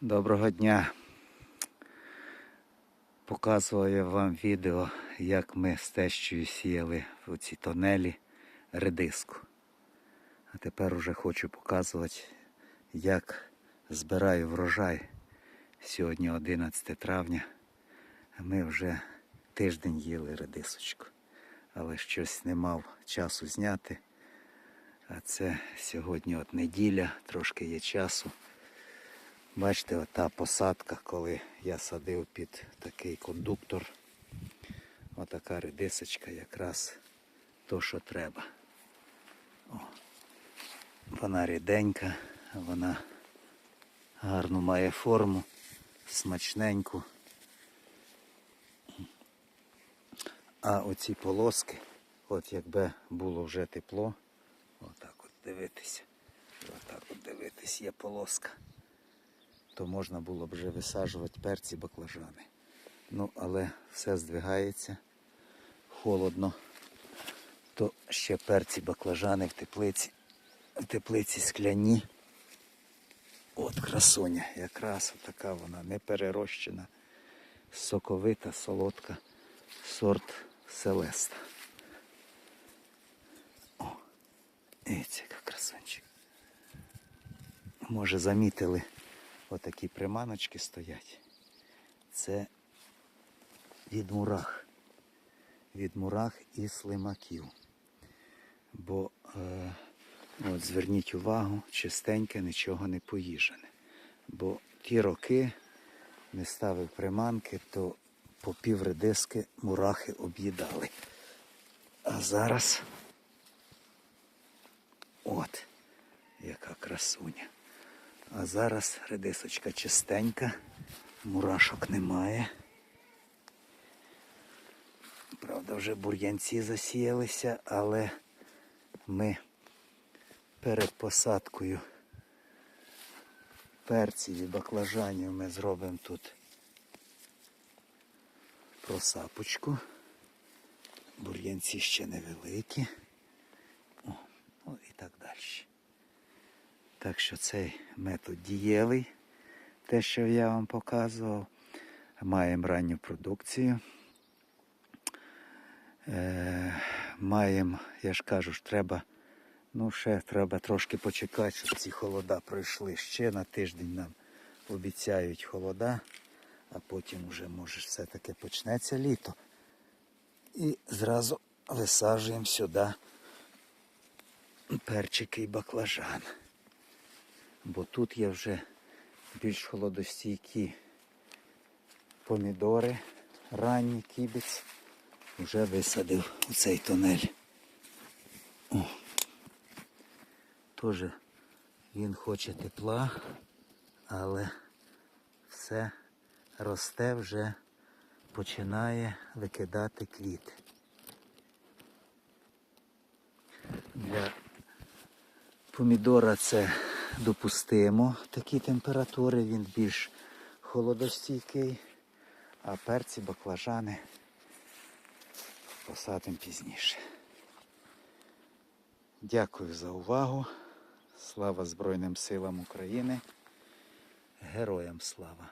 Доброго дня. Показую вам відео, як ми з тещою сіяли в ці тонелі редиску. А тепер уже хочу показувати, як збираю врожай. Сьогодні 11 травня. Ми вже тиждень їли редисочку. Але щось не мав часу зняти. А це сьогодні от неділя, трошки є часу. Бачите, ота посадка, коли я садив під такий кондуктор. Отака редисочка якраз то, що треба. О, вона ріденька, вона гарну має форму, смачненьку. А оці полоски, от якби було вже тепло, отак от дивитися, отак от дивитись, є полоска то можна було б вже висаджувати перці баклажани. Ну, але все здвигається, холодно, то ще перці баклажани в теплиці, в теплиці скляні. От красуня, якраз така вона не перерощена, соковита, солодка, сорт Селеста. О, дивіться, яка красунчик. Може замітили. Отакі приманочки стоять. Це від мурах. Від мурах і слимаків. Бо е, от зверніть увагу, чистеньке, нічого не поїжене. Бо ті роки не ставив приманки, то по пів редиски мурахи об'їдали. А зараз от яка красуня. А зараз редисочка чистенька, мурашок немає. Правда, вже бур'янці засіялися, але ми перед посадкою перців і баклажанів ми зробимо тут просапочку. Бур'янці ще невеликі. О, ну і так далі. Так що цей метод дієвий, те, що я вам показував. Маємо ранню продукцію. Е, маємо, я ж кажу, ж треба, ну ще треба трошки почекати, щоб ці холода пройшли. Ще на тиждень нам обіцяють холода, а потім вже може все-таки почнеться літо. І зразу висаджуємо сюди перчики і баклажан бо тут є вже більш холодостійкі помідори, ранні кібець. Вже висадив у цей тунель. О. Теж він хоче тепла, але все росте вже починає викидати квіти. Для помідора це допустимо такі температури, він більш холодостійкий, а перці, баклажани посадимо пізніше. Дякую за увагу. Слава Збройним силам України. Героям слава!